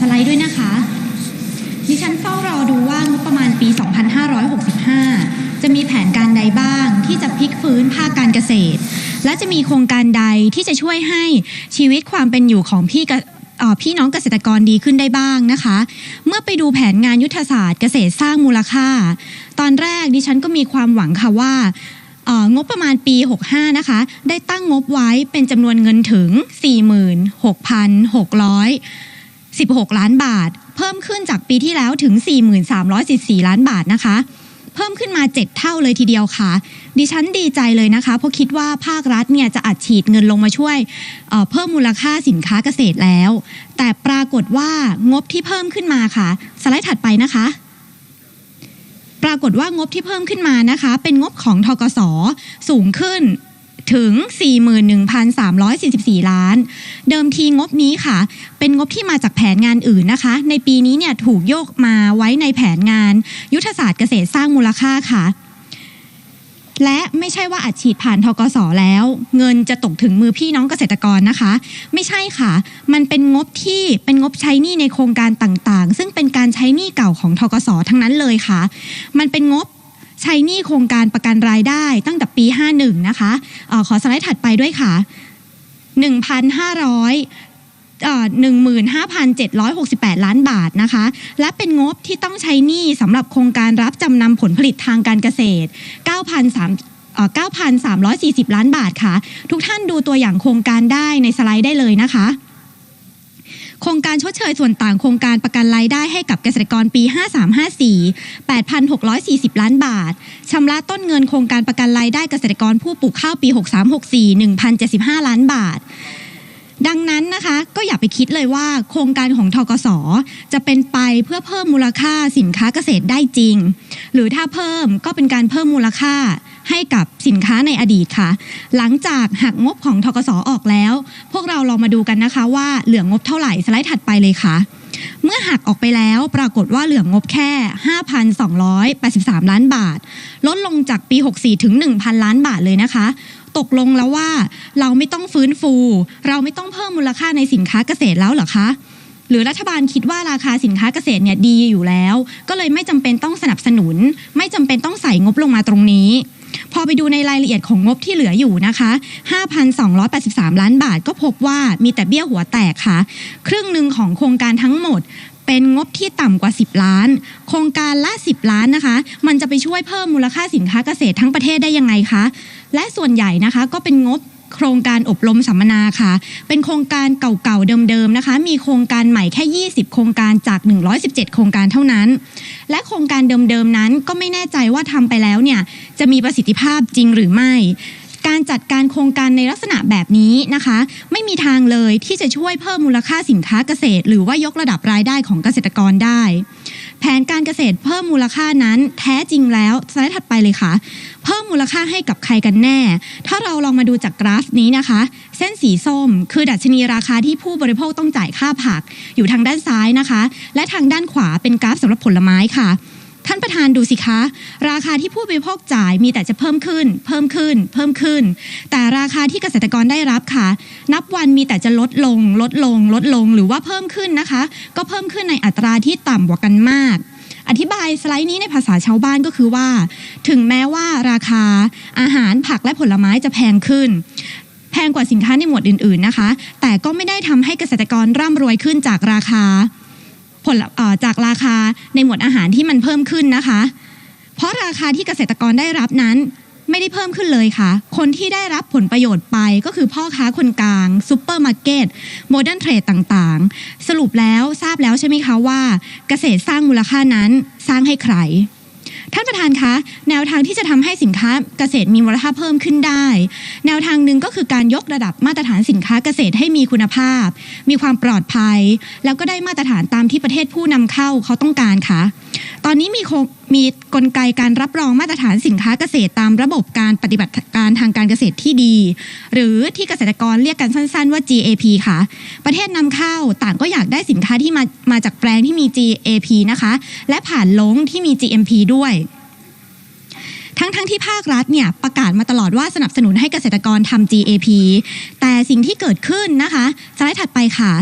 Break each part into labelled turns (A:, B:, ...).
A: สไลด์ด้วยนะคะดิฉันเฝ้ารอดูว่างบประมาณปี 2565 จะมีแผนการใดบ้างที่จะพลิกฟื้นภาคการเกษตร และจะมีโครงการใดที่จะช่วยให้ชีวิตความเป็นอยู่ของพี่กพี่น้องเกษตรกรดีขึ้นได้บ้างนะคะ เมื่อไปดูแผนงานยุทธศาสตร์เกษตรสร้างมูลค่า ตอนแรกดิฉันก็มีความหวังค่ะว่างบประมาณปี 65 นะคะ ได้ตั้งงบไว้เป็นจำนวนเงินถึง 16 ล้านบาท เพิ่มขึ้นจากปีที่แล้วถึง 4314ล้านบาทนะคะ เพิ่มขึ้นมา 7 เท่าเลยทีเดียวค่ะ ดิฉันดีใจเลยนะคะ เพราะคิดว่าภาครัฐเนี่ยจะอัดฉีดเงินลงมาช่วยเเพิ่มมูลค่าสินค้าเกษตรแล้ว แต่ปรากฏว่างบที่เพิ่มขึ้นมาค่ะ สไลด์ถัดไปนะคะปรากฏว่างบที่เพิ่มขึ้นมานะคะ เป็นงบของทกสสูงขึ้น ถึง 41,344 ล้าน เดิมทีงบนี้ค่ะ เป็นงบที่มาจากแผนงานอื่นนะคะ ในปีนี้เนี่ยถูกโยกมาไว้ในแผนงาน ยุทธศาสตร์เกษตรสร้างมูลค่าค่ะ และไม่ใช่ว่าอัดฉีดผ่านทกสแล้ว เงินจะตกถึงมือพี่น้องเกษตรกรนะคะ ไม่ใช่ค่ะ มันเป็นงบที่เป็นงบใช้หนี้ในโครงการต่างๆ ซึ่งเป็นการใช้หนี้เก่าของทกสทั้งนั้นเลยค่ะ มันเป็นงบ ใช้หนี้โครงการประกันรายได้ตั้งแต่ปี 51 นะคะอขอสไลด์ถัดไปด้วยค่ะ 1,500เอ่อ15,768 ล้านบาทนะคะ และเป็นงบที่ต้องใช้หนี้สำหรับโครงการรับจำนำผลผลิตทางการเกษตร 9,300เอ่อ9,340 ล้านบาทค่ะ ทุกท่านดูตัวอย่างโครงการได้ในสไลด์ได้เลยนะคะ โครงการชดเชยส่วนต่างโครงการประกันรายได้ให้กับเกษตรกรปี 5354 8,640 ล้านบาทชำระต้นเงินโครงการประกันรายได้เกษตรกรผู้ปลูกข้าวปี 6364 1,075 ล้านบาทดังนั้นนะคะก็อย่าไปคิดเลยว่าโครงการของทกสจะเป็นไปเพื่อเพิ่มมูลค่าสินค้าเกษตรได้จริง หรือถ้าเพิ่มก็เป็นการเพิ่มมูลค่า ให้กับสินค้าในอดีตค่ะ หลังจากหักงบของทกสออกแล้ว พวกเราลองมาดูกันนะคะว่าเหลืองบเท่าไหร่สไลด์ถัดไปเลยค่ะ เมื่อหักออกไปแล้วปรากฏว่าเหลืองบแค่ 5,283 ล้านบาท ลดลงจากปี 64 ถึง 1,000 ล้านบาทเลยนะคะตกลงแล้วว่าเราไม่ต้องฟื้นฟู เราไม่ต้องเพิ่มมูลค่าในสินค้าเกษตรแล้วเหรอคะ หรือรัฐบาลคิดว่าราคาสินค้าเกษตรเนี่ยดีอยู่แล้ว ก็เลยไม่จำเป็นต้องสนับสนุน ไม่จำเป็นต้องใส่งบลงมาตรงนี้ พอไปดูในรายละเอียดของงบที่เหลืออยู่นะคะ 5,283 ล้านบาทก็พบว่ามีแต่เบี้ยหัวแตกค่ะ ครึ่งหนึ่งของโครงการทั้งหมดเป็นงบที่ต่ำกว่า 10 ล้าน โครงการละ 10 ล้านนะคะ มันจะไปช่วยเพิ่มมูลค่าสินค้าเกษตรทั้งประเทศได้ยังไงคะ และส่วนใหญ่นะคะก็เป็นงบ โครงการอบรมสัมมนาค่ะ เป็นโครงการเก่าๆเดิมๆนะคะ มีโครงการใหม่แค่ 20 โครงการจาก 117 โครงการเท่านั้น และโครงการเดิมๆนั้นก็ไม่แน่ใจว่าทำไปแล้วเนี่ยจะมีประสิทธิภาพจริงหรือไม่ การจัดการโครงการในลักษณะแบบนี้นะคะ ไม่มีทางเลยที่จะช่วยเพิ่มมูลค่าสินค้าเกษตร หรือว่ายกระดับรายได้ของเกษตรกรได้ แผนการเกษตรเพิ่มมูลค่านั้นแท้จริงแล้วสไลด์ถัดไปเลยค่ะ เพิ่มมูลค่าให้กับใครกันแน่ ถ้าเราลองมาดูจากกราฟนี้นะคะ เส้นสีส้ม คือดัชนีราคาที่ผู้บริโภคต้องจ่ายค่าผัก อยู่ทางด้านซ้ายนะคะ และทางด้านขวาเป็นกราฟสำหรับผลไม้ค่ะ ท่านประธานดูสิคะ ราคาที่ผู้บริโภคจ่ายมีแต่จะเพิ่มขึ้น เพิ่มขึ้น เพิ่มขึ้น แต่ราคาที่เกษตรกรได้รับค่ะ นับวันมีแต่จะลดลง ลดลง ลดลง หรือว่าเพิ่มขึ้นนะคะ ก็เพิ่มขึ้นในอัตราที่ต่ำกว่ากันมากอธิบายสไลด์นี้ในภาษาชาวบ้านก็คือว่า ถึงแม้ว่าราคาอาหารผักและผลไม้จะแพงขึ้น แพงกว่าสินค้าในหมวดอื่น ๆนะคะ แต่ก็ไม่ได้ทำให้เกษตรกรร่ำรวยขึ้นจากราคา ผลจากราคาในหมวดอาหารที่มันเพิ่มขึ้นนะคะ เพราะราคาที่เกษตรกรได้รับนั้นไม่ได้เพิ่มขึ้นเลยค่ะ คนที่ได้รับผลประโยชน์ไปก็คือพ่อค้าคนกลางซูเปอร์มาร์เก็ตโมเดิร์นเทรดต่างๆ สรุปแล้วทราบแล้วใช่ไหมคะว่า เกษตรสร้างมูลค่านั้นสร้างให้ใคร ท่านประธานคะ แนวทางที่จะทำให้สินค้าเกษตรมีมูลค่าเพิ่มขึ้นได้ แนวทางหนึ่งก็คือการยกระดับมาตรฐานสินค้าเกษตรให้มีคุณภาพ มีความปลอดภัย แล้วก็ได้มาตรฐานตามที่ประเทศผู้นำเข้าเขาต้องการค่ะ ตอนนี้มีโค มีกลไกการรับรองมาตรฐานสินค้าเกษตรตามระบบการปฏิบัติการทางการเกษตรที่ดี หรือที่เกษตรกรเรียกกันสั้น ๆ ว่า GAP ค่ะ ประเทศนำเข้าต่างก็อยากได้สินค้าที่มามาจากแปลงที่มี GAP นะคะ และผ่านลงที่มี GMP ด้วยทั้งๆทที่ภาครัฐเนี่ยประกาศมาตลอดว่าสนับสนุนให้เกษตรกรทำ GAP แต่สิ่งที่เกิดขึ้นนะคะสไลด์ถัดไปค่ะ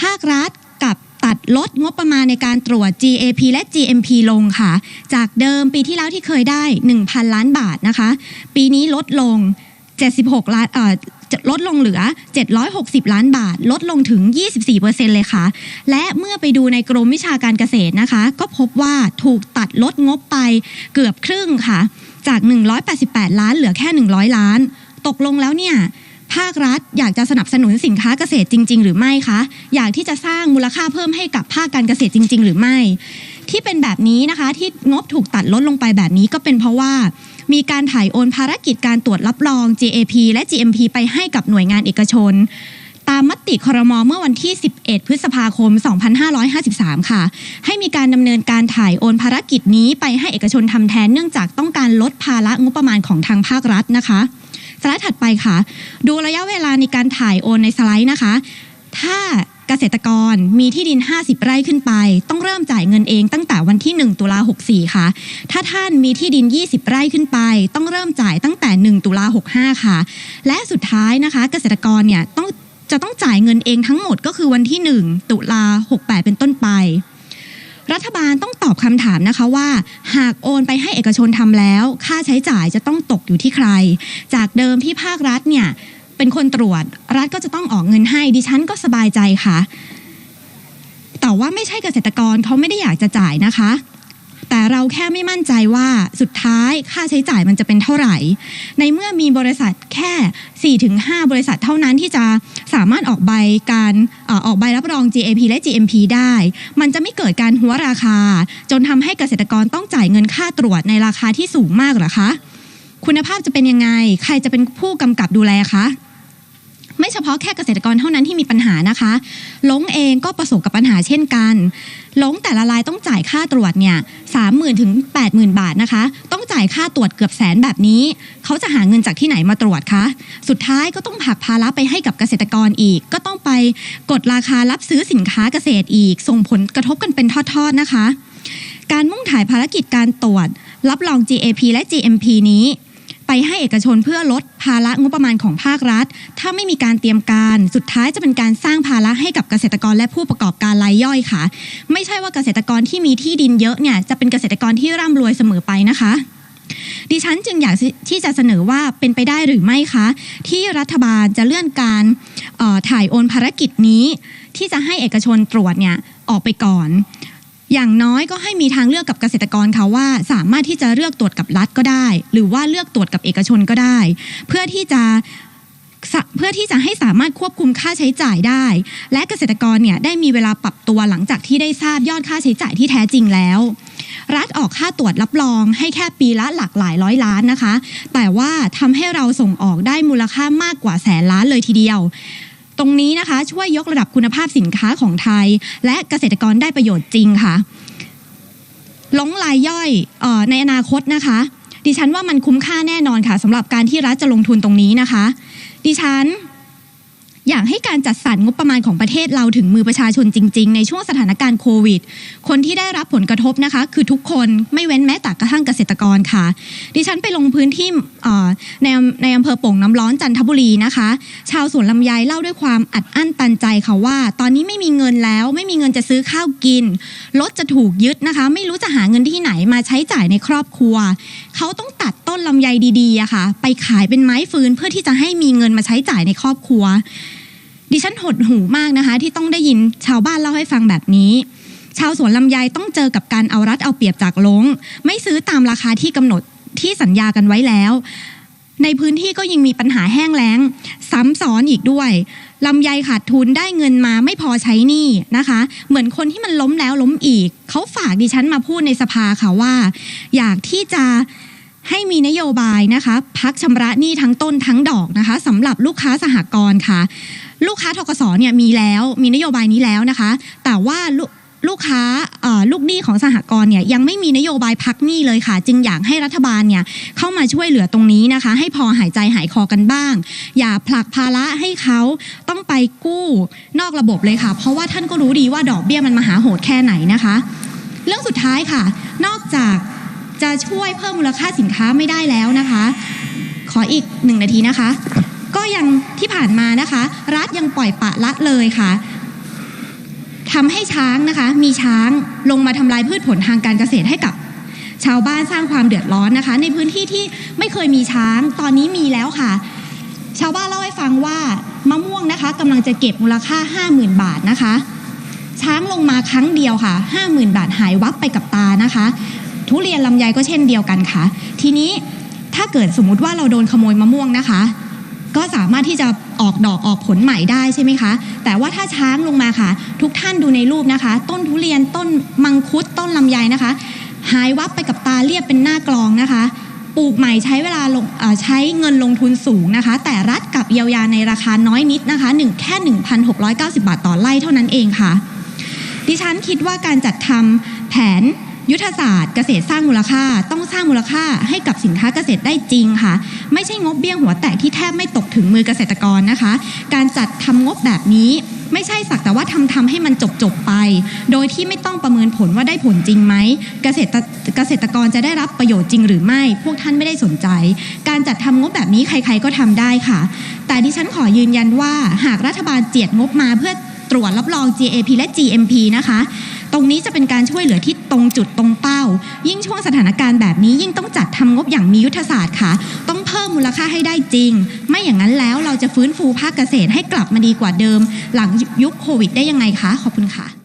A: ภาครัฐกับ ตัดลดงบประมาณในการตรวจ GAP และ GMP ลงค่ะ จากเดิมปีที่แล้วที่เคยได้ 1,000 ล้านบาทนะคะ ปีนี้ลดลง 76 ล้านเอ่อจะลดลงเหลือ 760 ล้านบาท ลดลงถึง 24%เลยค่ะ และเมื่อไปดูในกรมวิชาการเกษตรนะคะ ก็พบว่าถูกตัดลดงบไปเกือบครึ่งค่ะ จาก 188 ล้านเหลือแค่ 100 ล้าน ตกลงแล้วเนี่ย ภาครัฐอยากจะสนับสนุนสินค้าเกษตรจริง ๆ หรือไม่คะ อยากที่จะสร้างมูลค่าเพิ่มให้กับภาคการเกษตรจริง ๆ หรือไม่ ที่เป็นแบบนี้นะคะที่งบถูกตัดลดลงไปแบบนี้ก็เป็นเพราะว่ามีการถ่ายโอนภารกิจการตรวจรับรอง GAP และ GMP ไปให้กับหน่วยงานเอกชน ตามมติครมเมื่อวันที่ 11 พฤษภาคม 2553 ค่ะ ให้มีการดำเนินการถ่ายโอนภารกิจนี้ไปให้เอกชนทำแทนเนื่องจากต้องการลดภาระงบประมาณของทางภาครัฐนะคะ สไลด์ถัดไปค่ะ ดูระยะเวลาในการถ่ายโอนในสไลด์นะคะ ถ้าเกษตรกรมีที่ดิน 50 ไร่ขึ้นไป ต้องเริ่มจ่ายเงินเองตั้งแต่วันที่ 1 ตุลา64 ค่ะ ถ้าท่านมีที่ดิน 20 ไร่ขึ้นไป ต้องเริ่มจ่ายตั้งแต่ 1 ตุลา65 ค่ะ และสุดท้ายนะคะ เกษตรกรเนี่ยต้องจะต้องจ่ายเงินเองทั้งหมดก็คือวันที่ 1 ตุลา68 เป็นต้นไป รัฐบาลต้องตอบคำถามนะคะว่า หากโอนไปให้เอกชนทำแล้ว ค่าใช้จ่ายจะต้องตกอยู่ที่ใคร จากเดิมที่ภาครัฐเนี่ยเป็นคนตรวจ รัฐก็จะต้องออกเงินให้ดิฉันก็สบายใจค่ะ แต่ว่าไม่ใช่เกษตรกรเขาไม่ได้อยากจะจ่ายนะคะแต่เราแค่ไม่มั่นใจว่าสุดท้ายค่าใช้จ่ายมันจะเป็นเท่าไหร่ ในเมื่อมีบริษัทแค่ 4-5 บริษัทเท่านั้นที่จะ สามารถออกใบการออกใบรับรอง GAP และ GMP ได้ มันจะไม่เกิดการหัวราคา จนทำให้เกษตรกรต้องจ่ายเงินค่าตรวจในราคาที่สูงมากหรอคะ คุณภาพจะเป็นยังไง ใครจะเป็นผู้กำกับดูแลคะ ไม่เฉพาะแค่เกษตรกรเท่านั้นที่มีปัญหานะคะล้งเองก็ประสบกับปัญหาเช่นกันล้งแต่ละรายต้องจ่ายค่าตรวจเนี่ยสามหมื่นถึงแปดหมื่นบาทนะคะ ต้องจ่ายค่าตรวจเกือบแสนแบบนี้ เขาจะหาเงินจากที่ไหนมาตรวจคะสุดท้ายก็ต้องผักภาระไปให้กับเกษตรกรอีก ก็ต้องไปกดราคารับซื้อสินค้าเกษตรอีก ส่งผลกระทบกันเป็นทอดๆนะคะ การมุ่งถ่ายภารกิจการตรวจ รับรอง GAP และ GMP นี้ ไปให้เอกชนเพื่อลดภาระงบประมาณของภาครัฐ ถ้าไม่มีการเตรียมการสุดท้ายจะเป็นการสร้างภาระให้กับเกษตรกรและผู้ประกอบการรายย่อยค่ะ ไม่ใช่ว่าเกษตรกรที่มีที่ดินเยอะเนี่ยจะเป็นเกษตรกรที่ร่ำรวยเสมอไปนะคะดิฉันจึงอยากที่จะเสนอว่าเป็นไปได้หรือไม่คะ ที่รัฐบาลจะเลื่อนการออถ่ายโอนภารกิจนี้ ที่จะให้เอกชนตรวจเนี่ยออกไปก่อน อย่างน้อยก็ให้มีทางเลือกกับเกษตรกรค่ะว่า สามารถที่จะเลือกตรวจกับรัฐก็ได้ หรือว่าเลือกตรวจกับเอกชนก็ได้ เพื่อที่จะสะเพื่อที่จะให้สามารถควบคุมค่าใช้จ่ายได้ และเกษตรกรเนี่ยได้มีเวลาปรับตัวหลังจากที่ได้ทราบยอดค่าใช้จ่ายที่แท้จริงแล้ว รัฐออกค่าตรวจรับรองให้แค่ปีละหลักหลายร้อยล้านนะคะ แต่ว่าทำให้เราส่งออกได้มูลค่ามากกว่าแสนล้านเลยทีเดียว ตรงนี้นะคะ ช่วยยกระดับคุณภาพสินค้าของไทย และเกษตรกรได้ประโยชน์จริงค่ะล้งลายย่อยออในอนาคตนะคะ ดิฉันว่ามันคุ้มค่าแน่นอนค่ะสำหรับการที่รัฐจะลงทุนตรงนี้นะคะ ดิฉัน อยากให้การจัดสรรงบประมาณของประเทศเราถึงมือประชาชนจริง ๆ ในช่วงสถานการณ์โควิด คนที่ได้รับผลกระทบนะคะ คือทุกคนไม่เว้นแม้แต่กระทั่งเกษตรกรค่ะ ดิฉันไปลงพื้นที่ในในอำเภอโป่งน้ำร้อนจันทบุรีนะคะ ชาวสวนลำไยเล่าด้วยความอัดอั้นตันใจค่ะว่า ตอนนี้ไม่มีเงินแล้ว ไม่มีเงินจะซื้อข้าวกินรถจะถูกยึดนะคะ ไม่รู้จะหาเงินที่ไหนมาใช้จ่ายในครอบครัวเขาต้องตัดต้นลำไยดีๆอะค่ะ ไปขายเป็นไม้ฟืนเพื่อที่จะให้มีเงินมาใช้จ่ายในครอบครัว ดิฉันหดหูมากนะคะ ที่ต้องได้ยินชาวบ้านเล่าให้ฟังแบบนี้ ชาวสวนลำไยต้องเจอกับการเอารัดเอาเปรียบจากลงไม่ซื้อตามราคาที่กำหนดที่สัญญากันไว้แล้ว ในพื้นที่ก็ยังมีปัญหาแห้งแล้ง ซ้ำซ้อนอีกด้วย ลำไยขาดทุนได้เงินมาไม่พอใช้หนี้นะคะ เหมือนคนที่มันล้มแล้วล้มอีก เขาฝากดิฉันมาพูดในสภาค่ะว่า อยากที่จะให้มีนโยบายนะคะ พักชำระหนี้ทั้งต้นทั้งดอกนะคะสำหรับลูกค้าสหกรณ์ค่ะ ลูกค้าทกศเนี่ยมีแล้วมีนโยบายนี้แล้วนะคะ แต่ว่า ลูกค้าลูกหนี้ของสหกรณ์เนี่ยยังไม่มีนโยบายพักหนี้เลยค่ะ จึงอยากให้รัฐบาลเนี่ยเข้ามาช่วยเหลือตรงนี้นะคะ ให้พอหายใจหายคอกันบ้าง อย่าผลักภาระให้เขาต้องไปกู้นอกระบบเลยค่ะ เพราะว่าท่านก็รู้ดีว่าดอกเบี้ยมันมหาโหดแค่ไหนนะคะ เรื่องสุดท้ายค่ะ นอกจากจะช่วยเพิ่มมูลค่าสินค้าไม่ได้แล้วนะคะ ขออีกหนึ่งนาทีนะคะ ก็ยังที่ผ่านมานะคะ รัฐยังปล่อยปะละเลยค่ะ ทำให้ช้างนะคะ มีช้างลงมาทำลายพืชผลทางการเกษตรให้กับ ชาวบ้านสร้างความเดือดร้อนนะคะ ในพื้นที่ที่ไม่เคยมีช้างตอนนี้มีแล้วค่ะ ชาวบ้านเล่าให้ฟังว่ามะม่วงนะคะกำลังจะเก็บมูลค่า 50,000 บาทนะคะ ช้างลงมาครั้งเดียวค่ะ 50,000 บาทหายวับไปกับตานะคะ ทุเรียนลำไยก็เช่นเดียวกันค่ะ ทีนี้ถ้าเกิดสมมุติว่าเราโดนขโมยมะม่วงนะคะ ก็สามารถที่จะออกดอกออกผลใหม่ได้ใช่ไหมคะ แต่ว่าถ้าช้างลงมาค่ะ ทุกท่านดูในรูปนะคะ ต้นทุเรียนต้นมังคุดต้นลำไยนะคะ หายวับไปกับตาเรียบเป็นหน้ากลองนะคะ ปลูกใหม่ใช้เวลาลงใช้เงินลงทุนสูงนะคะ แต่รัฐกับเยียวยาในราคาน้อยนิดนะคะหนึ่งแค่ 1,690 บาทต่อไร่เท่านั้นเองค่ะ ดิฉันคิดว่าการจัดทำแผน ยุทธศาสตร์เกษตรสร้างมูลค่าต้องสร้างมูลค่าให้กับสินค้าเกษตรได้จริงค่ะ ไม่ใช่งบเบี้ยหัวแตกที่แทบไม่ตกถึงมือเกษตรกรนะคะ การจัดทำงบแบบนี้ไม่ใช่สักแต่ว่าทำทำให้มันจบจบไป โดยที่ไม่ต้องประเมินผลว่าได้ผลจริงไหมเกษตรเกษตรกรจะได้รับประโยชน์จริงหรือไม่ พวกท่านไม่ได้สนใจ การจัดทำงบแบบนี้ใคร ๆก็ทำได้ค่ะ แต่ดิฉันขอยืนยันว่าหากรัฐบาลเจียดงบมาเพื่อตรวจรับรอง GAP และ GMP นะคะ ตรงนี้จะเป็นการช่วยเหลือที่ตรงจุดตรงเป้า ยิ่งช่วงสถานการณ์แบบนี้ ยิ่งต้องจัดทำงบอย่างมียุทธศาสตร์ค่ะ ต้องเพิ่มมูลค่าให้ได้จริง ไม่อย่างนั้นแล้วเราจะฟื้นฟูภาคเกษตรให้กลับมาดีกว่าเดิม หลังยุคโควิดได้ยังไงคะขอบคุณค่ะ